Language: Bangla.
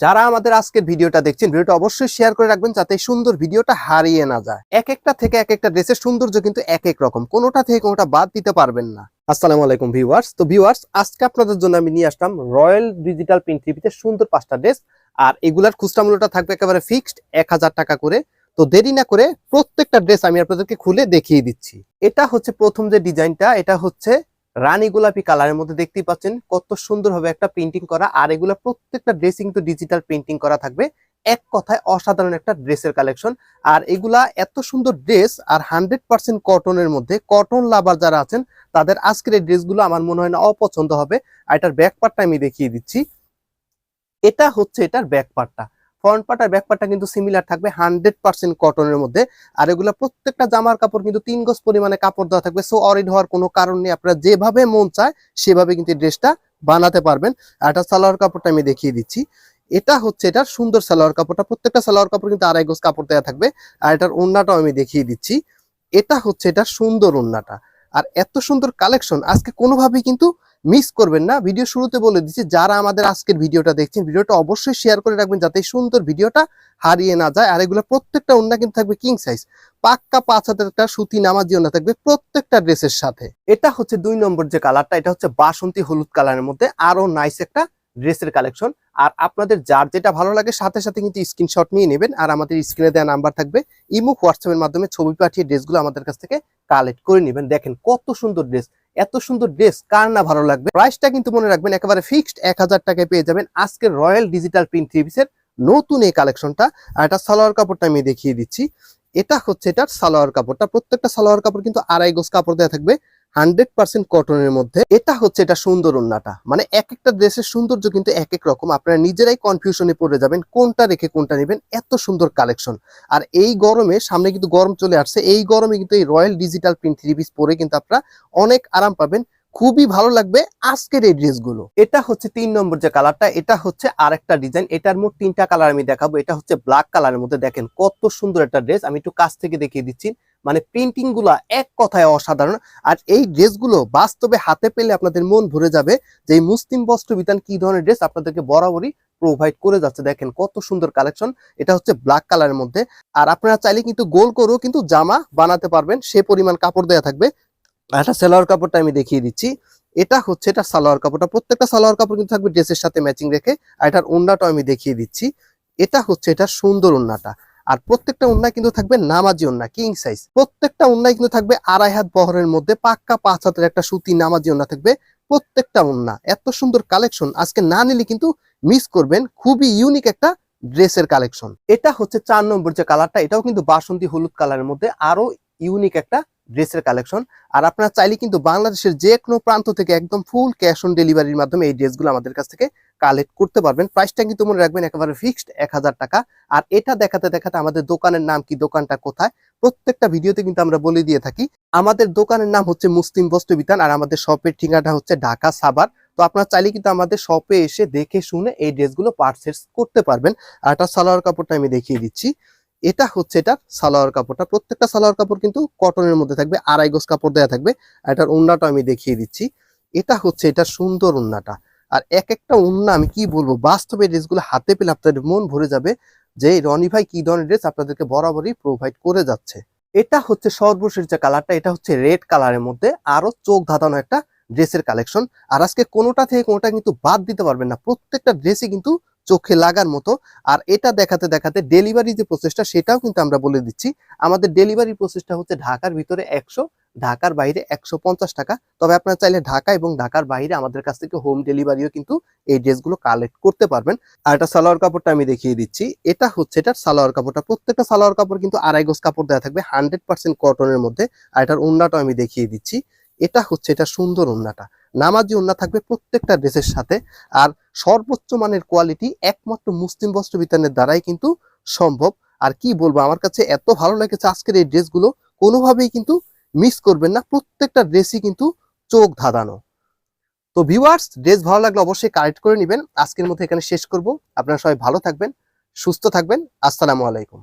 যারা আমাদের আজকের ভিডিওটা দেখছেন, ভিডিওটা অবশ্যই শেয়ার করে রাখবেন যাতে সুন্দর ভিডিওটা হারিয়ে না যায়। এক একটা থেকে এক একটা ড্রেসের সৌন্দর্য কিন্তু এক এক রকম, কোনোটা থেকে কোনোটা বাদ দিতে পারবেন না। আসসালামু আলাইকুম ভিউয়ার্স তো ভিউয়ার্স আজকে আপনাদের জন্য আমি নিয়ে আসলাম রয়্যাল ডিজিটাল প্রিন্ট টিভিতে সুন্দর পাঁচটা ড্রেস। আর এগুলার খুচরা মূল্যটা থাকবে একেবারে ফিক্সড এক হাজার টাকা করে। তো দেরি না করে প্রত্যেকটা ড্রেস আমি আপনাদেরকে খুলে দেখিয়ে দিচ্ছি। এটা হচ্ছে প্রথম যে ডিজাইনটা এটা হচ্ছে রানী গোলাপি কালারের মধ্যে দেখতেই পাচ্ছেন কত সুন্দরভাবে একটা প্রিন্টিং করা। আর এগুলো প্রত্যেকটা ড্রেসিং তো ডিজিটাল প্রিন্টিং করা থাকবে। এক কথায় অসাধারণ একটা ড্রেসের কালেকশন আর এগুলা এত সুন্দর ড্রেস আর হান্ড্রেড পার্সেন্ট কটনের মধ্যে কটন লাভার যারা আছেন, তাদের আজকের এই ড্রেসগুলো আমার মনে হয় না অপছন্দ হবে। আর এটার ব্যাক পার্টটা আমি দেখিয়ে দিচ্ছি। এটা হচ্ছে এটার ব্যাক পার্টটা ফ্রন্ট পার্ট আর ব্যাক পার্টটা কিন্তু সিমিলার থাকবে হান্ড্রেড পার্সেন্ট কটনের মধ্যে। আর এগুলো প্রত্যেকটা জামার কাপড় কিন্তু তিন গজ পরিমাণে কাপড় দেওয়া থাকবে। সো অরিড হওয়ার কোনো কারণ নেই। আপনারা যেভাবে মন চায়, সেভাবে কিন্তু ড্রেসটা বানাতে পারবেন। এটা সালোয়ার কাপড়টা আমি দেখিয়ে দিচ্ছি। এটা হচ্ছে এটার সুন্দর সালোয়ার কাপড়টা। প্রত্যেকটা সালোয়ার কাপড় কিন্তু আড়াই গজ কাপড় দেওয়া থাকবে। আর এটার ওন্নাটাও আমি দেখিয়ে দিচ্ছি। এটা হচ্ছে এটার সুন্দর ওন্নাটা। আর এত সুন্দর কালেকশন আজকে কোনোভাবেই কিন্তু মিস করবেন না। ভিডিও শুরুতে বলে দিচ্ছি, যারা আমাদের আজকের ভিডিওটা দেখছেন, ভিডিওটা অবশ্যই শেয়ার করে রাখবেন যাতে সুন্দর ভিডিওটা হারিয়ে না যায়। আর এগুলো প্রত্যেকটা ওন্না কিন্তু থাকবে কিং সাইজ পাক্কা পাঁচ হাতের একটা সুতি নামাজি ওন্না থাকবে প্রত্যেকটা ড্রেসের সাথে। এটা হচ্ছে দুই নম্বর যে কালারটা এটা হচ্ছে বাসন্তী হলুদ কালারের মধ্যে আরও নাইস একটা ড্রেসের কালেকশন আর আপনাদের যার যেটা ভালো লাগে, সাথে সাথে কিন্তু স্ক্রিনশট নিয়ে নেবেন। আর আমাদের স্ক্রিনে দেওয়া নাম্বার থাকবে ইমুক হোয়াটসঅ্যাপের মাধ্যমে ছবি পাঠিয়ে ড্রেসগুলো আমাদের কাছ থেকে কালেক্ট করে নেবেন। দেখেন কত সুন্দর ড্রেস এত সুন্দর ড্রেস, কার না ভালো লাগবে? প্রাইসটা কিন্তু মনে রাখবেন একেবারে ফিক্সড এক হাজার টাকায় পেয়ে যাবেন আজকে রয়্যাল ডিজিটাল প্রিন্ট থ্রি পিসের নতুন এই কালেকশনটা। আর এটা সালোয়ার কাপড়টা আমি দেখিয়ে দিচ্ছি। এটা হচ্ছে এটার সালোয়ার কাপড়টা। প্রত্যেকটা সালোয়ার কাপড় কিন্তু আড়াই গোস কাপড় দেওয়া থাকবে। হান্ড্রেড পার্সেন্ট কটনের মধ্যে, এটা হচ্ছে এটা সুন্দর ওন্নাটা। মানে এক একটা ড্রেসের সৌন্দর্য কিন্তু এক এক রকম। আপনারা নিজেরাই কনফিউশনে পড়ে যাবেন, কোনটা রেখে কোনটা নেবেন, এত সুন্দর কালেকশন আর এই গরমে, সামনে কিন্তু গরম চলে আসছে, এই গরমে কিন্তু এই royal digital print three piece পরে কিন্তু আপনারা অনেক আরাম পাবেন, খুবই ভালো লাগবে আজকের এই ড্রেসগুলো। এটা হচ্ছে তিন নম্বর যে কালারটা, এটা হচ্ছে আরেকটা ডিজাইন, এটার মোট তিনটা কালার আমি দেখাবো, এটা হচ্ছে ব্ল্যাক কালারের মধ্যে। দেখেন কত সুন্দর একটা ড্রেস, আমি একটু কাছ থেকে দেখিয়ে দিচ্ছি। মানে প্রিন্টিংগুলা এক কথায় অসাধারণ। আর এই ড্রেসগুলো বাস্তবে হাতে পেলে আপনাদের মন ভরে যাবে যে এই মুসলিম বস্ত্র বিধান কি ধরনের ড্রেস আপনাদেরকে বরাবরই প্রোভাইড করে যাচ্ছে। দেখেন কত সুন্দর কালেকশন এটা হচ্ছে ব্ল্যাক কালারের মধ্যে। আর আপনারা চাইলে কিন্তু গোল করেও কিন্তু জামা বানাতে পারবেন। সে পরিমাণ কাপড় দেওয়া থাকবে। একটা সালোয়ার কাপড়টা আমি দেখিয়ে দিচ্ছি। এটা হচ্ছে এটা সালোয়ার কাপড়টা। প্রত্যেকটা সালোয়ার কাপড় কিন্তু থাকবে ড্রেসের সাথে ম্যাচিং রেখে। আর এটার ওন্নাটাও আমি দেখিয়ে দিচ্ছি। এটা হচ্ছে এটা সুন্দর ওন্নাটা। আর প্রত্যেকটা উন্নায় কিন্তু থাকবে নামাজি উন্না কিং সাইজ প্রত্যেকটা উন্নায় কিন্তু থাকবে আড়াই হাত বহরের মধ্যে, পাক্কা পাঁচ হাতের একটা সুতি নামাজি উন্না থাকবে প্রত্যেকটা উন্না। এত সুন্দর কালেকশন আজকে না নিলে কিন্তু মিস করবেন, খুবই ইউনিক একটা ড্রেসের কালেকশন এটা হচ্ছে চার নম্বর যে কালারটা এটাও কিন্তু বাসন্তী হলুদ কালারের মধ্যে আরও ইউনিক একটা ড্রেসের কালেকশন আর আপনারা চাইলে কিন্তু বাংলাদেশের যে কোনো প্রান্ত থেকে একদম ফুল ক্যাশ অন ডেলিভারির মাধ্যমে এই ড্রেসগুলো আমাদের কাছ থেকে কালেক্ট করতে পারবেন। প্রাইসটা কিন্তু মনে রাখবেন একেবারে ফিক্সড এক হাজার টাকা। আর এটা দেখাতে দেখাতে আমাদের দোকানের নাম কি, দোকানটা কোথায়, প্রত্যেকটা ভিডিওতে কিন্তু আমরা বলে দিয়ে থাকি, আমাদের দোকানের নাম হচ্ছে মুসলিম বস্ত্র বিতান আর আমাদের শপের ঠিকানাটা হচ্ছে ঢাকা সাবার তো আপনারা চাইলে কিন্তু আমাদের শপে এসে দেখে শুনে এই ড্রেসগুলো পারচেস করতে পারবেন। আর একটা সালোয়ার কাপড়টা আমি দেখিয়ে দিচ্ছি। এটা হচ্ছে এটা সালোয়ার কাপড়টা। প্রত্যেকটা সালোয়ার কাপড় কিন্তু কটনের মধ্যে থাকবে, আড়াই গোজ কাপড় দেওয়া থাকবে। এটার উন্নাটা আমি দেখিয়ে দিচ্ছি। এটা হচ্ছে এটা সুন্দর উন্নাটা আর এক একটা উন্না আমি কি বলব, বাস্তবে ড্রেসগুলো হাতে পেলে আপনাদের মন ভরে যাবে যে রনি ভাই কি ধরনের ড্রেস আপনাদেরকে বরাবরই প্রোভাইড করে যাচ্ছে। এটা হচ্ছে সর্বশেষ যে কালারটা, এটা হচ্ছে রেড কালারের মধ্যে আরও চোখ ধাঁধানো একটা ড্রেসের কালেকশন আর আজকে কোনোটা থেকে কোনোটা কিন্তু বাদ দিতে পারবেন না। প্রত্যেকটা ড্রেসই কিন্তু চোখে লাগার মতো। আর এটা দেখাতে দেখাতে ডেলিভারি যে প্রসেসটা সেটাও কিন্তু আমরা বলে দিচ্ছি। আমাদের ডেলিভারি প্রসেসটা হচ্ছে ঢাকার ভিতরে একশো, ঢাকার বাইরে একশো পঞ্চাশ টাকা। তবে আপনারা চাইলে ঢাকা এবং ঢাকার বাইরে আমাদের কাছ থেকে হোম ডেলিভারিও কিন্তু এই ড্রেসগুলো কালেক্ট করতে পারবেন। আর এটা সালোয়ার কাপড়টা আমি দেখিয়ে দিচ্ছি। এটা হচ্ছে এটার সালোয়ার কাপড়টা। প্রত্যেকটা সালোয়ার কাপড় কিন্তু আড়াই গোজ কাপড় দেওয়া থাকবে হান্ড্রেড পার্সেন্ট কটনের মধ্যে। আর এটার উন্নাটাও আমি দেখিয়ে দিচ্ছি। এটা হচ্ছে, এটা সুন্দর উন্নাটা নামাজি উন্না থাকবে প্রত্যেকটা ড্রেসের সাথে আর সর্বোচ্চ মানের কোয়ালিটি একমাত্র মুসলিম বস্ত্র বিতানের দ্বারাই কিন্তু সম্ভব। আর কি বলব, আমার কাছে এত ভালো লেগেছে আজকের এই ড্রেসগুলো, কোনোভাবেই কিন্তু মিস করবেন না, প্রত্যেকটা ড্রেসই কিন্তু চোখ ধাঁধানো। তো ভিউয়ার্স ড্রেস ভালো লাগলে অবশ্যই কালেক্ট করে নেবেন। আজকের মধ্যে এখানে শেষ করব। আপনারা সবাই ভালো থাকবেন, সুস্থ থাকবেন। আসসালামু আলাইকুম।